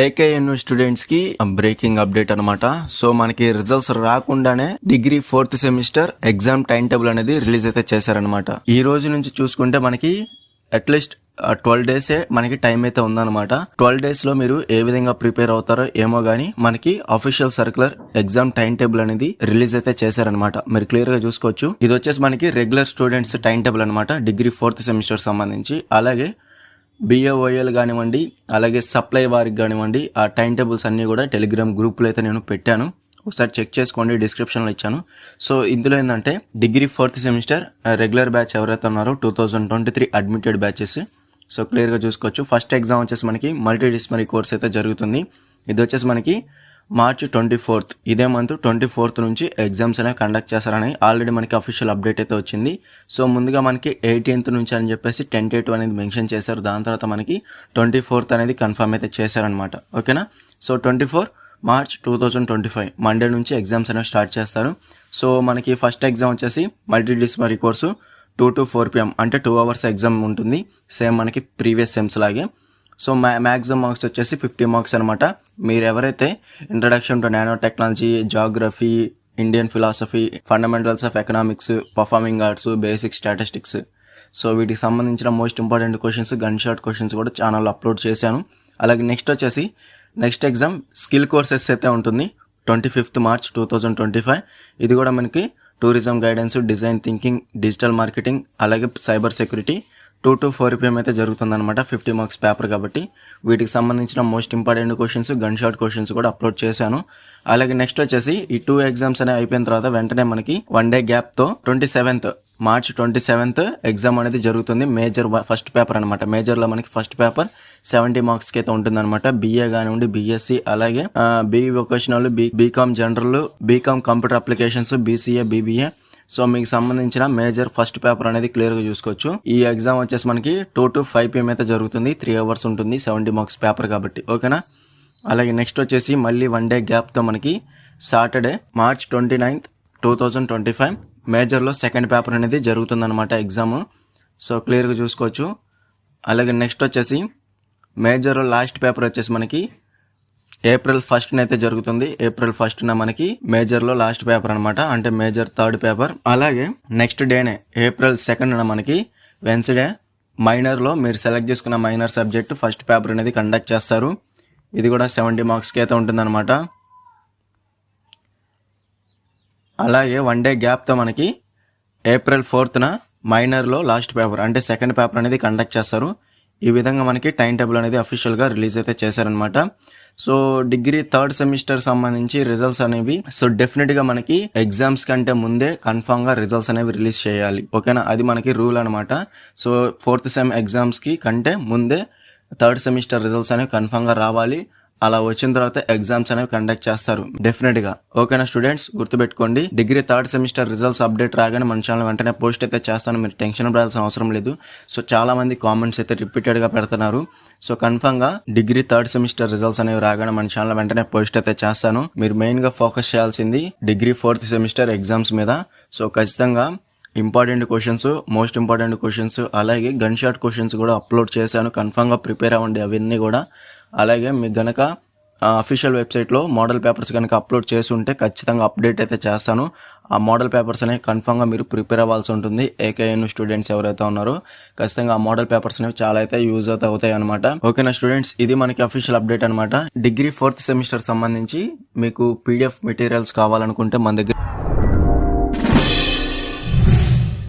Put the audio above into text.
ఏకేఎన్యూ స్టూడెంట్స్కి breaking update అనమాట so మనకి రిజల్ట్స్ రాకుండానే degree fourth semester exam time table అనేది రిలీజ్ అయితే చేశారనమాట ఈ రోజు నుంచి చూసుకుంటే మనకి అట్లీస్ట్ ట్వెల్వ్ డేసే మనకి టైం అయితే ఉందన్నమాట. ట్వెల్వ్ డేస్లో మీరు ఏ విధంగా ప్రిపేర్ అవుతారో ఏమో గానీ మనకి official circular exam time table అనేది రిలీజ్ అయితే చేశారనమాట మీరు క్లియర్గా చూసుకోవచ్చు. ఇది వచ్చేసి మనకి రెగ్యులర్ స్టూడెంట్స్ టైం టేబుల్ అనమాట డిగ్రీ ఫోర్త్ సెమిస్టర్ సంబంధించి. అలాగే బిఏఓఎల్ కానివ్వండి అలాగే సప్లై వారికి కానివ్వండి ఆ టైం టేబుల్స్ అన్నీ కూడా టెలిగ్రామ్ గ్రూప్లో అయితే నేను పెట్టాను. ఒకసారి చెక్ చేసుకోండి డిస్క్రిప్షన్లో ఇచ్చాను. సో ఇందులో ఏంటంటే degree fourth semester regular batch ఎవరైతే ఉన్నారో two thousand twenty three admitted batches so క్లియర్గా చూసుకోవచ్చు. ఫస్ట్ ఎగ్జామ్ వచ్చేసి మనకి మల్టీ డిస్మరీ కోర్స్ అయితే జరుగుతుంది. ఇది వచ్చేసి మనకి మార్చ్ ట్వంటీ ఫోర్త్ ఇదే మంత్ ట్వంటీ ఫోర్త్ నుంచి ఎగ్జామ్స్ అనేవి కండక్ట్ చేస్తారని ఆల్రెడీ మనకి అఫీషియల్ అప్డేట్ అయితే వచ్చింది. సో ముందుగా మనకి ఎయిటీన్త్ నుంచి అని చెప్పేసి టెన్ టూ అనేది మెన్షన్ చేశారు. దాని తర్వాత మనకి ట్వంటీ ఫోర్త్ అనేది కన్ఫర్మ్ అయితే చేశారనమాట ఓకేనా? So twenty four March two thousand twenty five Monday నుంచి ఎగ్జామ్స్ అనేవి స్టార్ట్ చేస్తారు. సో మనకి ఫస్ట్ ఎగ్జామ్ వచ్చేసి multi disciplinary course two to four PM అంటే టూ అవర్స్ ఎగ్జామ్ ఉంటుంది. సేమ్ మనకి ప్రీవియస్ సెమ్స్ లాగే. సో మ్యా మ్యాక్సిమం మార్క్స్ వచ్చేసి ఫిఫ్టీ మార్క్స్ అనమాట మీరు ఎవరైతే introduction to nanotechnology geography Indian philosophy fundamentals of economics performing arts basic statistics so వీటికి సంబంధించిన most important questions gun shot questions కూడా ఛానల్లో అప్లోడ్ చేశాను. అలాగే నెక్స్ట్ వచ్చేసి నెక్స్ట్ ఎగ్జామ్ స్కిల్ కోర్సెస్ అయితే ఉంటుంది. Twenty fifth March two thousand twenty five ఇది కూడా మనకి tourism guidance design thinking digital marketing అలాగే cyber security two to four PM అయితే జరుగుతుందన్నమాట ఫిఫ్టీ మార్క్స్ పేపర్ కాబట్టి. వీటికి సంబంధించిన most important questions gun shot questions కూడా అప్లోడ్ చేశాను. అలాగే నెక్స్ట్ వచ్చేసి ఈ టూ ఎగ్జామ్స్ అనేవి అయిపోయిన తర్వాత వెంటనే మనకి one day గ్యాప్తో twenty seventh March twenty seventh exam అనేది జరుగుతుంది. మేజర్ ఫస్ట్ పేపర్ అనమాట మేజర్లో మనకి ఫస్ట్ పేపర్ సెవెంటీ మార్క్స్కి అయితే ఉంటుందన్నమాట. బీఏ కానివ్వండి బీఎస్సీ అలాగే B vocational B BCom general BCom computer applications BCA BBA so మీకు సంబంధించిన మేజర్ ఫస్ట్ పేపర్ అనేది క్లియర్గా చూసుకోవచ్చు. ఈ ఎగ్జామ్ వచ్చేసి మనకి టూ టు ఫైవ్ పిఎం అయితే జరుగుతుంది. త్రీ అవర్స్ ఉంటుంది. సెవెంటీ మార్క్స్ పేపర్ కాబట్టి. ఓకేనా? అలాగే నెక్స్ట్ వచ్చేసి మళ్ళీ వన్ డే గ్యాప్తో మనకి Saturday March twenty ninth two thousand twenty five మేజర్లో second paper అనేది జరుగుతుందన్నమాట ఎగ్జామ్ సో క్లియర్గా చూసుకోవచ్చు. అలాగే నెక్స్ట్ వచ్చేసి మేజర్ లాస్ట్ పేపర్ వచ్చేసి మనకి ఏప్రిల్ ఫస్ట్ అయితే జరుగుతుంది. ఏప్రిల్ ఫస్ట్ మనకి మేజర్లో లాస్ట్ పేపర్ అనమాట అంటే మేజర్ థర్డ్ పేపర్ అలాగే నెక్స్ట్ డేనే ఏప్రిల్ సెకండ్ మనకి వెన్స్డే మైనర్లో మీరు సెలెక్ట్ చేసుకున్న మైనర్ సబ్జెక్ట్ ఫస్ట్ పేపర్ అనేది కండక్ట్ చేస్తారు. ఇది కూడా సెవెంటీ మార్క్స్కి అయితే ఉంటుందన్నమాట. అలాగే వన్ డే గ్యాప్తో మనకి ఏప్రిల్ ఫోర్త్న మైనర్లో లాస్ట్ పేపర్ అంటే సెకండ్ పేపర్ అనేది కండక్ట్ చేస్తారు. ఈ విధంగా మనకి టైం టేబుల్ అనేది అఫీషియల్గా రిలీజ్ అయితే చేశారనమాట సో డిగ్రీ థర్డ్ సెమిస్టర్ సంబంధించి రిజల్ట్స్ అనేవి సో డెఫినెట్గా మనకి ఎగ్జామ్స్ కంటే ముందే కన్ఫామ్గా రిజల్ట్స్ అనేవి రిలీజ్ చేయాలి. ఓకేనా అది మనకి రూల్ అనమాట సో ఫోర్త్ సెమ్ ఎగ్జామ్స్కి కంటే ముందే థర్డ్ సెమిస్టర్ రిజల్ట్స్ అనేవి కన్ఫామ్గా రావాలి. అలా వచ్చిన తర్వాత ఎగ్జామ్స్ అనేవి కండక్ట్ చేస్తారు. డెఫినెట్గా. ఓకేనా స్టూడెంట్స్ గుర్తుపెట్టుకోండి. Degree third semester results update రాగానే మన ఛానల్ వెంటనే పోస్ట్ అయితే చేస్తాను. మీరు టెన్షన్ పడాల్సిన అవసరం లేదు. సో చాలా మంది కామెంట్స్ అయితే రిపీటెడ్గా పెడుతున్నారు. సో కన్ఫర్మ్గా డిగ్రీ థర్డ్ సెమిస్టర్ రిజల్ట్స్ అనేవి రాగానే మన ఛానల్ వెంటనే పోస్ట్ అయితే చేస్తాను. మీరు మెయిన్గా ఫోకస్ చేయాల్సింది డిగ్రీ ఫోర్త్ సెమిస్టర్ ఎగ్జామ్స్ మీద. సో ఖచ్చితంగా important questions most important questions అలాగే గన్ షాట్ క్వశ్చన్స్ కూడా అప్లోడ్ చేశాను. కన్ఫామ్గా ప్రిపేర్ అవ్వండి అవన్నీ కూడా. అలాగే మీకు గనక అఫీషియల్ వెబ్సైట్లో మోడల్ పేపర్స్ కనుక అప్లోడ్ చేసి ఉంటే ఖచ్చితంగా అప్డేట్ అయితే చేస్తాను. ఆ మోడల్ పేపర్స్ అనేవి కన్ఫామ్గా మీరు ప్రిపేర్ అవ్వాల్సి ఉంటుంది. ఏకేఎన్ స్టూడెంట్స్ ఎవరైతే ఉన్నారో ఖచ్చితంగా ఆ మోడల్ పేపర్స్ అనేవి చాలా అయితే యూజ్ అయితే అవుతాయి అనమాట ఓకేనా స్టూడెంట్స్? ఇది మనకి అఫీషియల్ అప్డేట్ అనమాట డిగ్రీ ఫోర్త్ సెమిస్టర్ సంబంధించి మీకు పీడిఎఫ్ మెటీరియల్స్ కావాలనుకుంటే మన దగ్గర